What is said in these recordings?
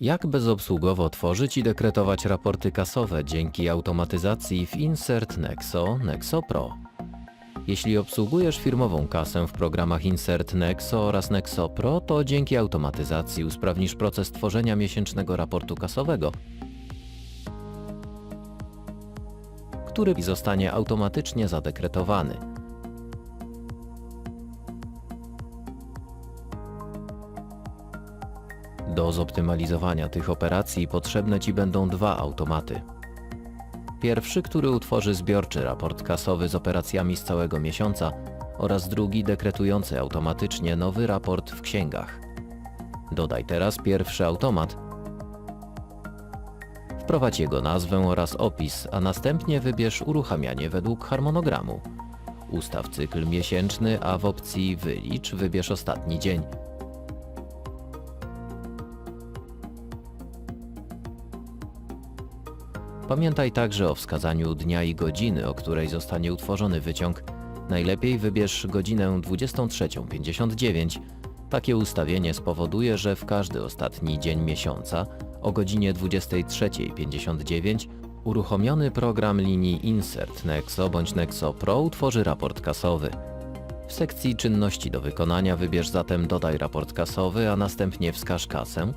Jak bezobsługowo tworzyć i dekretować raporty kasowe dzięki automatyzacji w Insert Nexo Nexo Pro? Jeśli obsługujesz firmową kasę w programach Insert Nexo oraz Nexo Pro, to dzięki automatyzacji usprawnisz proces tworzenia miesięcznego raportu kasowego, który zostanie automatycznie zadekretowany. Do zoptymalizowania tych operacji potrzebne Ci będą dwa automaty. Pierwszy, który utworzy zbiorczy raport kasowy z operacjami z całego miesiąca oraz drugi dekretujący automatycznie nowy raport w księgach. Dodaj teraz pierwszy automat. Wprowadź jego nazwę oraz opis, a następnie wybierz uruchamianie według harmonogramu. Ustaw cykl miesięczny, a w opcji Wylicz wybierz ostatni dzień. Pamiętaj także o wskazaniu dnia i godziny, o której zostanie utworzony wyciąg. Najlepiej wybierz godzinę 23.59. Takie ustawienie spowoduje, że w każdy ostatni dzień miesiąca o godzinie 23.59 uruchomiony program linii Insert Nexo bądź Nexo Pro utworzy raport kasowy. W sekcji czynności do wykonania wybierz zatem Dodaj raport kasowy, a następnie wskaż kasę,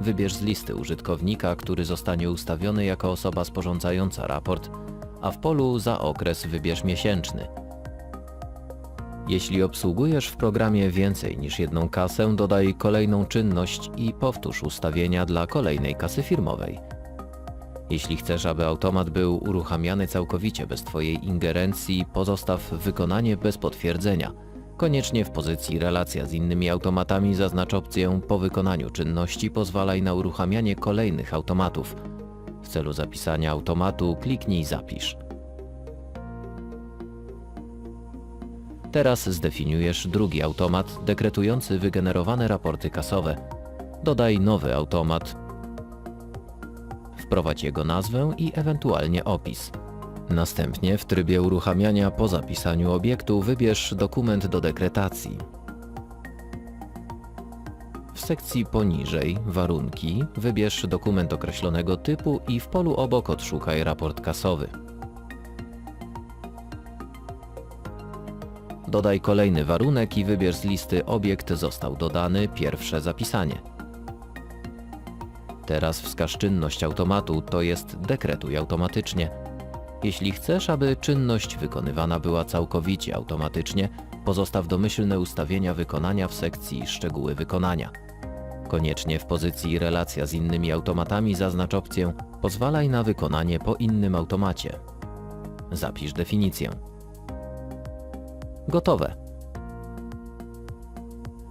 Wybierz z listy użytkownika, który zostanie ustawiony jako osoba sporządzająca raport, a w polu za okres wybierz miesięczny. Jeśli obsługujesz w programie więcej niż jedną kasę, dodaj kolejną czynność i powtórz ustawienia dla kolejnej kasy firmowej. Jeśli chcesz, aby automat był uruchamiany całkowicie bez Twojej ingerencji, pozostaw wykonanie bez potwierdzenia – Koniecznie w pozycji relacja z innymi automatami zaznacz opcję po wykonaniu czynności pozwalaj na uruchamianie kolejnych automatów. W celu zapisania automatu kliknij Zapisz. Teraz zdefiniujesz drugi automat dekretujący wygenerowane raporty kasowe. Dodaj nowy automat. Wprowadź jego nazwę i ewentualnie opis. Następnie w trybie uruchamiania po zapisaniu obiektu wybierz dokument do dekretacji. W sekcji poniżej Warunki wybierz dokument określonego typu i w polu obok odszukaj raport kasowy. Dodaj kolejny warunek i wybierz z listy Obiekt został dodany, pierwsze zapisanie. Teraz wskaż czynność automatu, to jest dekretuj automatycznie. Jeśli chcesz, aby czynność wykonywana była całkowicie automatycznie, pozostaw domyślne ustawienia wykonania w sekcji Szczegóły wykonania. Koniecznie w pozycji Relacja z innymi automatami zaznacz opcję Pozwalaj na wykonanie po innym automacie. Zapisz definicję. Gotowe.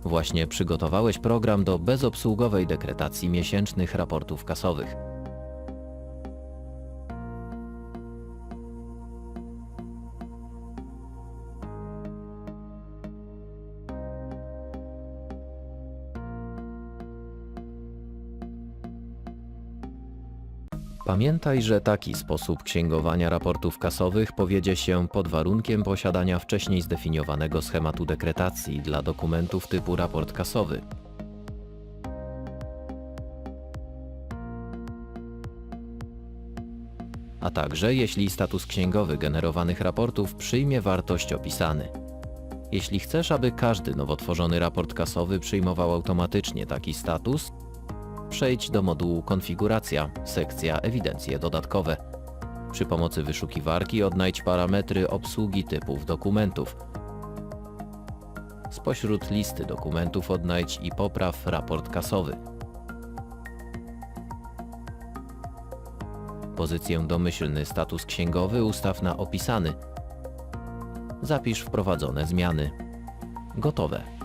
Właśnie przygotowałeś program do bezobsługowej dekretacji miesięcznych raportów kasowych. Pamiętaj, że taki sposób księgowania raportów kasowych powiedzie się pod warunkiem posiadania wcześniej zdefiniowanego schematu dekretacji dla dokumentów typu raport kasowy. A także jeśli status księgowy generowanych raportów przyjmie wartość opisany. Jeśli chcesz, aby każdy nowo tworzony raport kasowy przyjmował automatycznie taki status, Przejdź do modułu Konfiguracja, sekcja Ewidencje dodatkowe. Przy pomocy wyszukiwarki odnajdź parametry obsługi typów dokumentów. Spośród listy dokumentów odnajdź i popraw raport kasowy. Pozycję domyślny status księgowy ustaw na opisany. Zapisz wprowadzone zmiany. Gotowe.